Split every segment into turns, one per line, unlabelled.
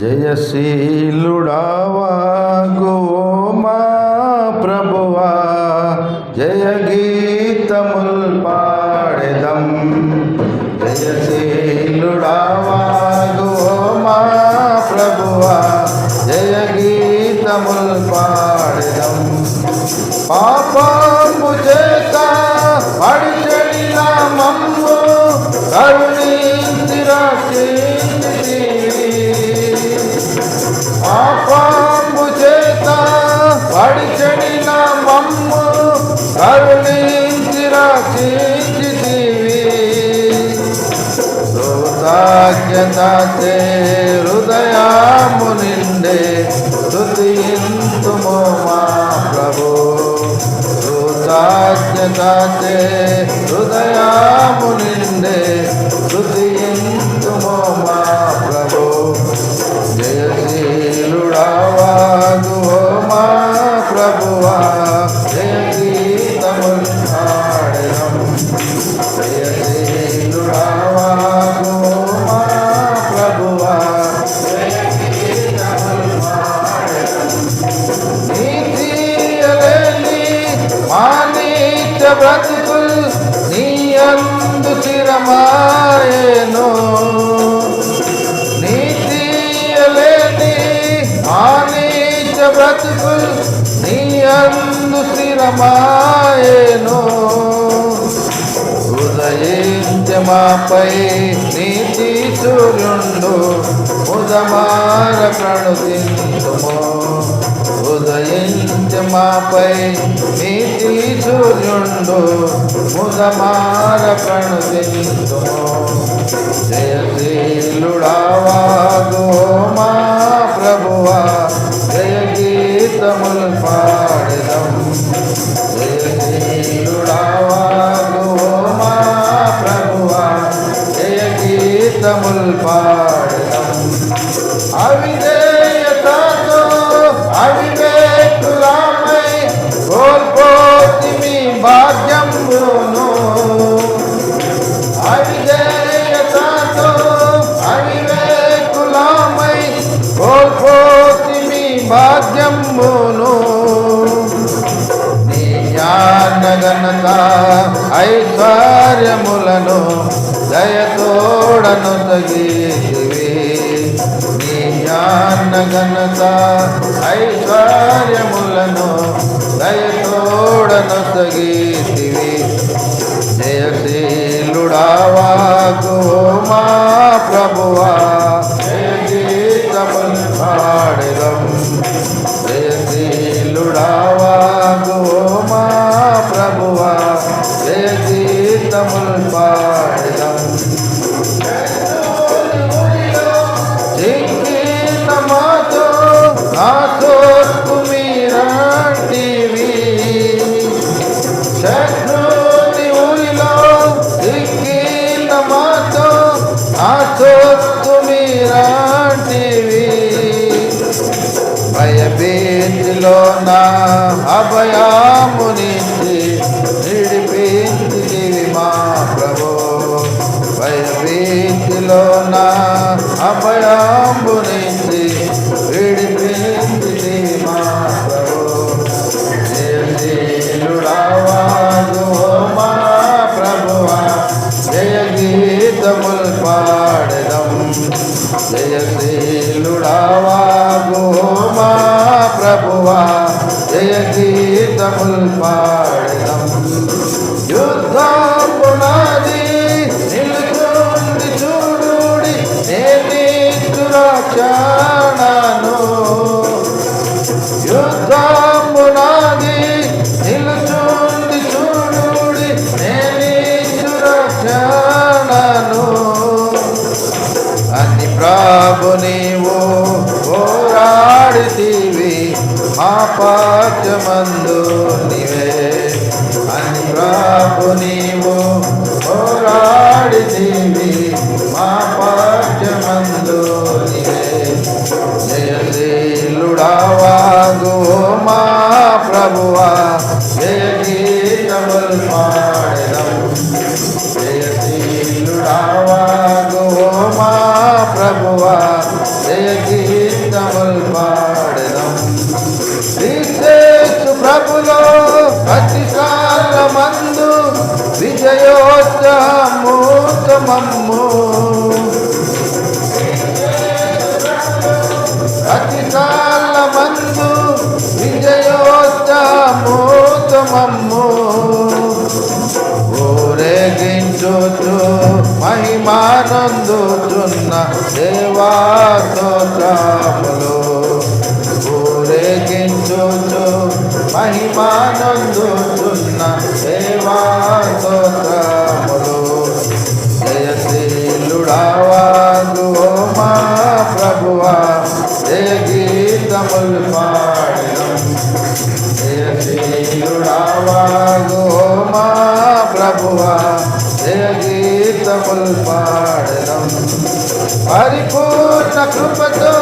జయశీలుడావాగు మా ప్రభువా జయ గీతముల్ పాడెదం జయశీలుడావాగు రక్షించితివి. కృతజ్ఞతచే హృదయము నిండే స్తుతింతుము మా ప్రభు. కృతజ్ఞతచే హృదయము నిండే స్తుతింతుము మా ప్రభు. జయశీలుడవాగు మా ప్రభువా. జయ బ్రతుకుల్ నీ అందు స్థిరమాయేను. ఉదయించమాపై నీతి సూర్యుండు ఉదమార ప్రణుతింతుము ఉదయించమాపై నీతి సూర్యుండు ఉదమార ప్రణుతింతుము జయశీలుడా జ్ఞానగణత ఐశ్వర్యములను దయతోడను తగిలివి నీ జ్ఞానగణత ఐశ్వర్యములను దయతోడను తగిలివి జయశీలుడావాగు మా ప్రభువా आसो तुम्ही राणी भय बीज लो ना अभया मुनि তমল পাড়লাম যুদ্ধ পুনাদি নীলকুন্দি চুড়ুড়ি নেতি দুরাচানানো যুদ্ধ పాఠమందు నీవే అని ప్రభు నీవు పోరాడితివి విజయోత్సవము అతికాల మందు విజయోత్సవము ఊరేగించుచు మహిమానందుచున్న దేవాస్తోత్రములు ఊరేగించుచు మహిమానందుచున్న దేవాస్తోత్రములు ప్రభువా జయ గీతములు పాడినం? జయశీలుడావాగు మా ప్రభువా జయ గీతములు పాడడం పరిపూర్ణ కృపతో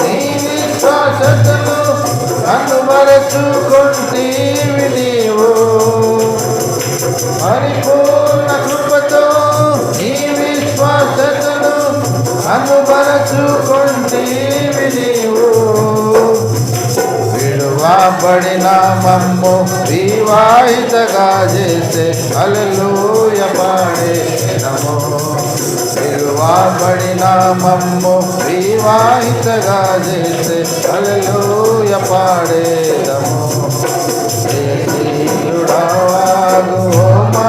నీ విశ్వాసతను అనుమరచుకుంటేవి నీవు. పరిపూర్ణ కృప దేవి నీవు? విడువబడిన మమ్ము వివాహితగా చేసే అలలోయ పాడే నమో విడువబడిన మమ్ము వివాహితగా చేసే అలలోయ పాడే నమో దేవుడవాగు మా